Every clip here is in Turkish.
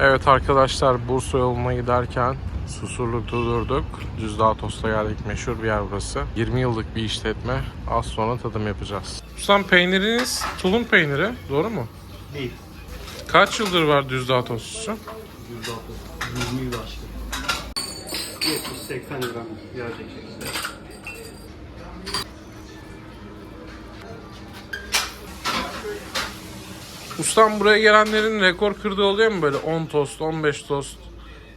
Evet arkadaşlar Bursa yoluna giderken Susurluk'ta durduk. Düzdağ Tost'a geldik. Meşhur bir yer burası. 20 yıllık bir işletme. Az sonra tadım yapacağız. Ustam peyniriniz tulum peyniri. Doğru mu? Değil. Kaç yıldır var Düzdağ Tostçusu? 20 yıl aşkı. 70-80 gram şekilde. Ustam buraya gelenlerin rekor kırdığı oluyor mu böyle 10 tost, 15 tost?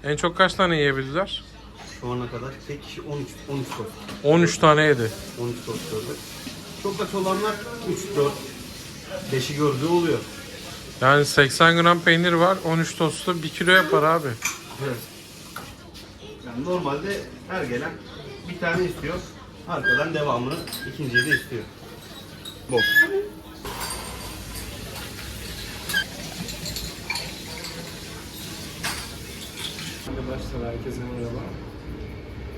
En çok kaç tane yiyebildiler? Şu ana kadar tek kişi 13, 13 tost. 13 tane yedi. 13 tost gördük. Çok aç olanlar 3, 4, 5'i gördüğü oluyor. Yani 80 gram peynir var. 13 tostu 1 kilo yapar abi. Evet. Yani normalde her gelen bir tane istiyor. Arkadan devamını ikinciye de istiyor. Bol. Arkadaşlar herkese merhaba.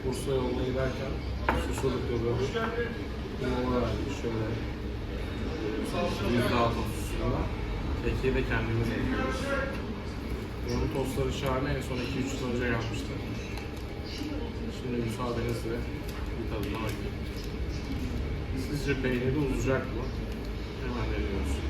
Bursa yoluna giderken Susurluk yolu mola verdik şöyle. Yüzde altı otuzunda. Kekiği de kendimiz yapıyoruz. Bunun tostları şahane en son 2-3 yıl önce yapmıştı. Şimdi müsaadenizle bir tadına bakayım. Sizce peyniri uzayacak mı? Hemen deniyoruz.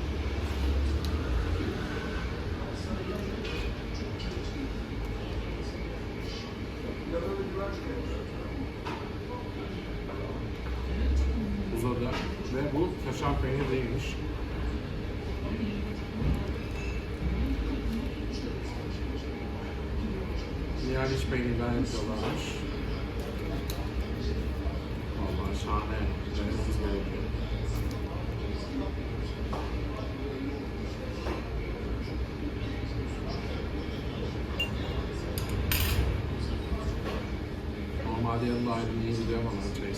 Uzadı ve bu kaşar peynir değilmiş. Yani hiç peynirden yapıyorlarmış. Guardian'la ayrılığımızı duyamam öyle